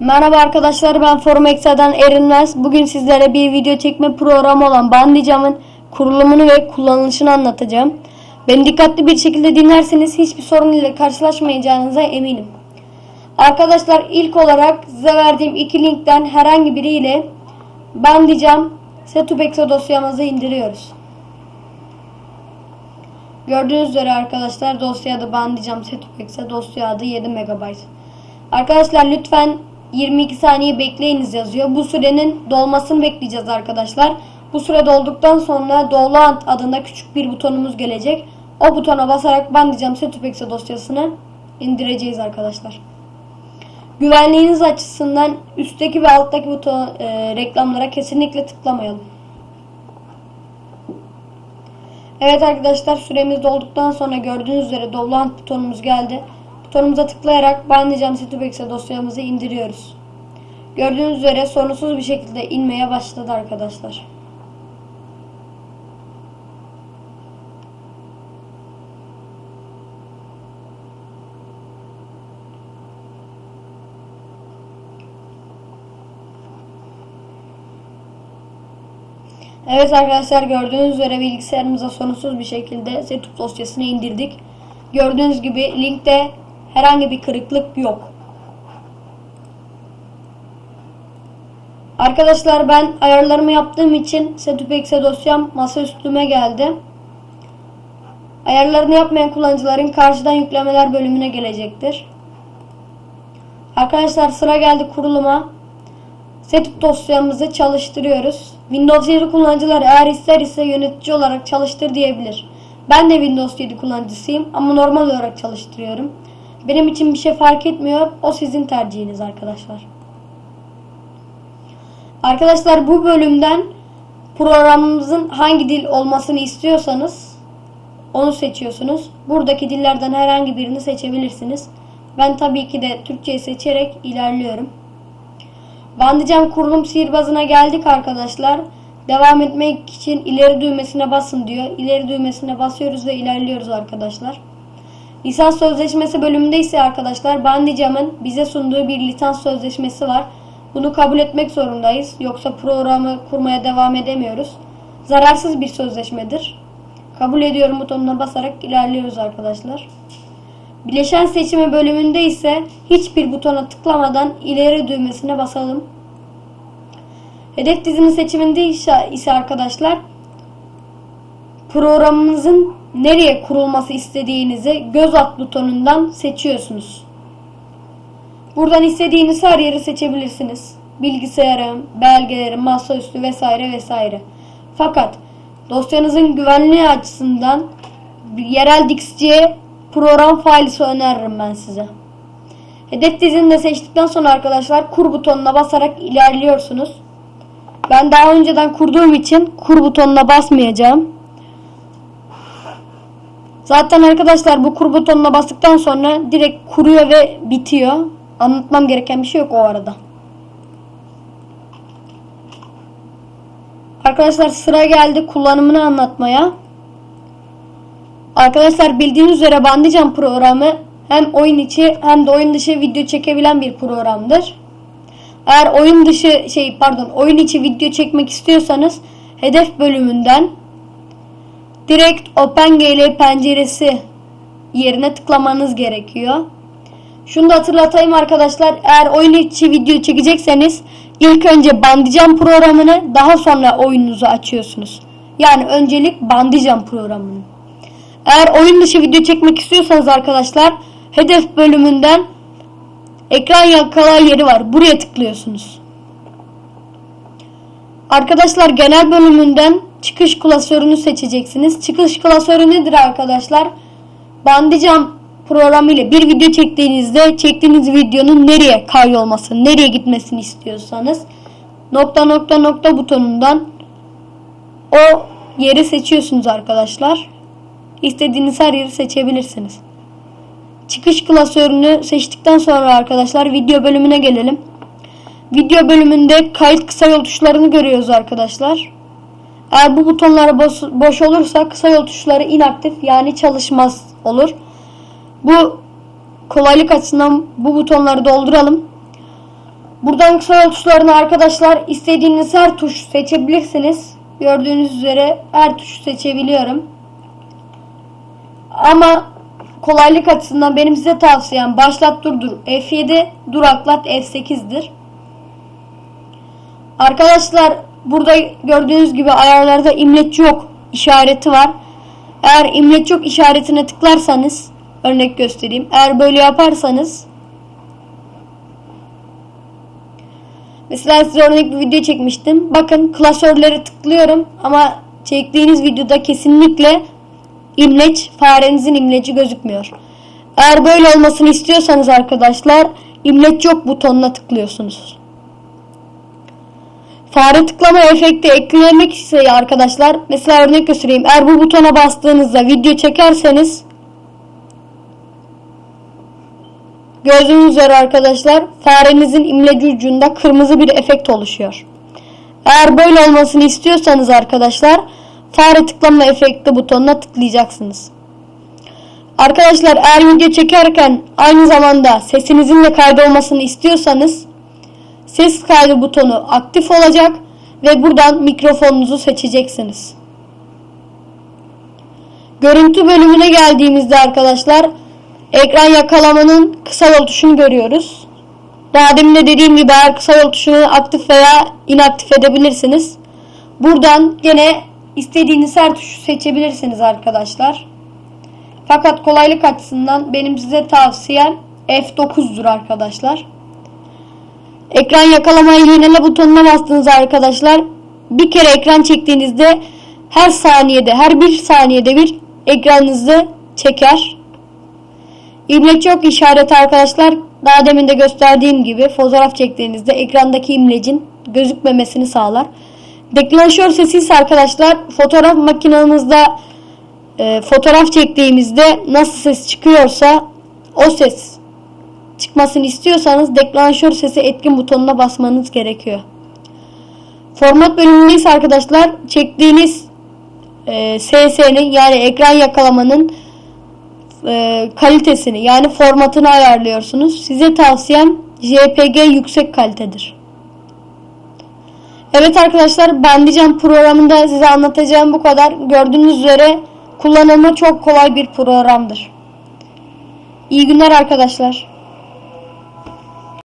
Merhaba arkadaşlar ben Forum Exa'dan Erinmez. Bugün sizlere bir video çekme programı olan Bandicam'ın kurulumunu ve kullanılışını anlatacağım. Beni dikkatli bir şekilde dinlerseniz hiçbir sorun ile karşılaşmayacağınıza eminim. Arkadaşlar ilk olarak size verdiğim iki linkten herhangi biriyle Bandicam Setup Exa dosyamızı indiriyoruz. Gördüğünüz üzere arkadaşlar dosya adı Bandicam Setup Exa dosya adı 7 MB. Arkadaşlar lütfen 22 saniye bekleyiniz yazıyor. Bu sürenin dolmasını bekleyeceğiz arkadaşlar. Bu süre dolduktan sonra Download adında küçük bir butonumuz gelecek. O butona basarak Bandicam Setup Exa dosyasını indireceğiz arkadaşlar. Güvenliğiniz açısından üstteki ve alttaki buton e, reklamlara kesinlikle tıklamayalım. Evet arkadaşlar süremiz dolduktan sonra gördüğünüz üzere Download butonumuz geldi. Butonumuza tıklayarak Bandicam Setup dosyamızı indiriyoruz. Gördüğünüz üzere sorunsuz bir şekilde inmeye başladı arkadaşlar. Evet arkadaşlar gördüğünüz üzere bilgisayarımıza sorunsuz bir şekilde setup dosyasını indirdik. Gördüğünüz gibi linkte herhangi bir kırıklık yok. Arkadaşlar ben ayarlarımı yaptığım için Setup.exe dosyam masa üstüme geldi. Ayarlarını yapmayan kullanıcıların karşıdan yüklemeler bölümüne gelecektir. Arkadaşlar sıra geldi kuruluma. Setup dosyamızı çalıştırıyoruz. Windows 7 kullanıcılar eğer ister ise yönetici olarak çalıştır diyebilir. Ben de Windows 7 kullanıcısıyım ama normal olarak çalıştırıyorum. Benim için bir şey fark etmiyor. O sizin tercihiniz arkadaşlar. Arkadaşlar bu bölümden programımızın hangi dil olmasını istiyorsanız onu seçiyorsunuz. Buradaki dillerden herhangi birini seçebilirsiniz. Ben tabii ki de Türkçeyi seçerek ilerliyorum. Bandicam kurulum sihirbazına geldik arkadaşlar. Devam etmek için ileri düğmesine basın diyor. İleri düğmesine basıyoruz ve ilerliyoruz arkadaşlar. Lisans sözleşmesi bölümünde ise arkadaşlar Bandicam'ın bize sunduğu bir lisans sözleşmesi var. Bunu kabul etmek zorundayız. Yoksa programı kurmaya devam edemiyoruz. Zararsız bir sözleşmedir. Kabul ediyorum butonuna basarak ilerliyoruz arkadaşlar. Bileşen seçimi bölümünde ise hiçbir butona tıklamadan ileri düğmesine basalım. Hedef dizinin seçiminde ise arkadaşlar programımızın nereye kurulması istediğinizi göz at butonundan seçiyorsunuz. Buradan istediğiniz her yeri seçebilirsiniz. Bilgisayarım, belgelerim, masaüstü vesaire vesaire. Fakat dosyanızın güvenliği açısından yerel DXC program failisi öneririm ben size. Hedef dizini de seçtikten sonra arkadaşlar kur butonuna basarak ilerliyorsunuz. Ben daha önceden kurduğum için kur butonuna basmayacağım. Zaten arkadaşlar bu kur butonuna bastıktan sonra direkt kuruyor ve bitiyor. Anlatmam gereken bir şey yok o arada. Arkadaşlar sıra geldi kullanımını anlatmaya. Arkadaşlar bildiğiniz üzere Bandicam programı hem oyun içi hem de oyun dışı video çekebilen bir programdır. Eğer oyun dışı şey pardon oyun içi video çekmek istiyorsanız hedef bölümünden direkt OpenGL penceresi yerine tıklamanız gerekiyor. Şunu da hatırlatayım arkadaşlar. Eğer oyun içi video çekecekseniz ilk önce Bandicam programını daha sonra oyununuzu açıyorsunuz. Yani öncelik Bandicam programını. Eğer oyun dışı video çekmek istiyorsanız arkadaşlar hedef bölümünden ekran yakala yeri var. Buraya tıklıyorsunuz. Arkadaşlar genel bölümünden çıkış klasörünü seçeceksiniz. Çıkış klasörü nedir arkadaşlar? Bandicam programı ile bir video çektiğinizde çektiğiniz videonun nereye kaydolmasını, nereye gitmesini istiyorsanız nokta nokta nokta butonundan o yeri seçiyorsunuz arkadaşlar. İstediğiniz her yeri seçebilirsiniz. Çıkış klasörünü seçtikten sonra arkadaşlar video bölümüne gelelim. Video bölümünde kayıt kısa yol tuşlarını görüyoruz arkadaşlar. Eğer bu butonlar boş, boş olursa kısa yol tuşları inaktif yani çalışmaz olur. Bu kolaylık açısından bu butonları dolduralım. Buradan kısa yol tuşlarını arkadaşlar istediğiniz her tuş seçebilirsiniz. Gördüğünüz üzere her tuşu seçebiliyorum. Ama kolaylık açısından benim size tavsiyem başlat durdur F7 duraklat F8'dir. Arkadaşlar burada gördüğünüz gibi ayarlarda imleç yok işareti var. Eğer imleç yok işaretine tıklarsanız örnek göstereyim. Eğer böyle yaparsanız Mesela size örnek bir video çekmiştim. Bakın klasörlere tıklıyorum ama çektiğiniz videoda kesinlikle imleç, farenizin imleci gözükmüyor. Eğer böyle olmasını istiyorsanız arkadaşlar imleç yok butonuna tıklıyorsunuz. Fare tıklama efekti eklemek ise arkadaşlar mesela örnek göstereyim. Eğer bu butona bastığınızda video çekerseniz Gördüğünüz üzere arkadaşlar farenizin imleci ucunda kırmızı bir efekt oluşuyor. Eğer böyle olmasını istiyorsanız arkadaşlar fare tıklama efekti butonuna tıklayacaksınız. Arkadaşlar eğer video çekerken aynı zamanda sesinizin de kaydolmasını istiyorsanız ses kaydı butonu aktif olacak ve buradan mikrofonunuzu seçeceksiniz. Görüntü bölümüne geldiğimizde arkadaşlar ekran yakalamanın kısa yol tuşunu görüyoruz. Daha demin de dediğim gibi eğer kısa yol tuşunu aktif veya inaktif edebilirsiniz. Buradan gene istediğiniz her tuşu seçebilirsiniz arkadaşlar. Fakat kolaylık açısından benim size tavsiyem F9'dur arkadaşlar. Ekran yakalamayı yenile butonuna bastığınız arkadaşlar bir kere ekran çektiğinizde her saniyede her bir saniyede bir ekranınızı çeker. İmleç yok işareti arkadaşlar. Daha demin de gösterdiğim gibi fotoğraf çektiğinizde ekrandaki imlecin gözükmemesini sağlar. Deklanşör sesi ise arkadaşlar fotoğraf makinenizde e, fotoğraf çektiğimizde nasıl ses çıkıyorsa o ses çıkmasını istiyorsanız deklanşör sesi etkin butonuna basmanız gerekiyor. Format bölümünde ise arkadaşlar çektiğiniz e, SS'nin yani ekran yakalamanın e, kalitesini yani formatını ayarlıyorsunuz. Size tavsiyem JPG yüksek kalitedir. Evet arkadaşlar Bandicam programında size anlatacağım bu kadar. Gördüğünüz üzere kullanımı çok kolay bir programdır. İyi günler arkadaşlar.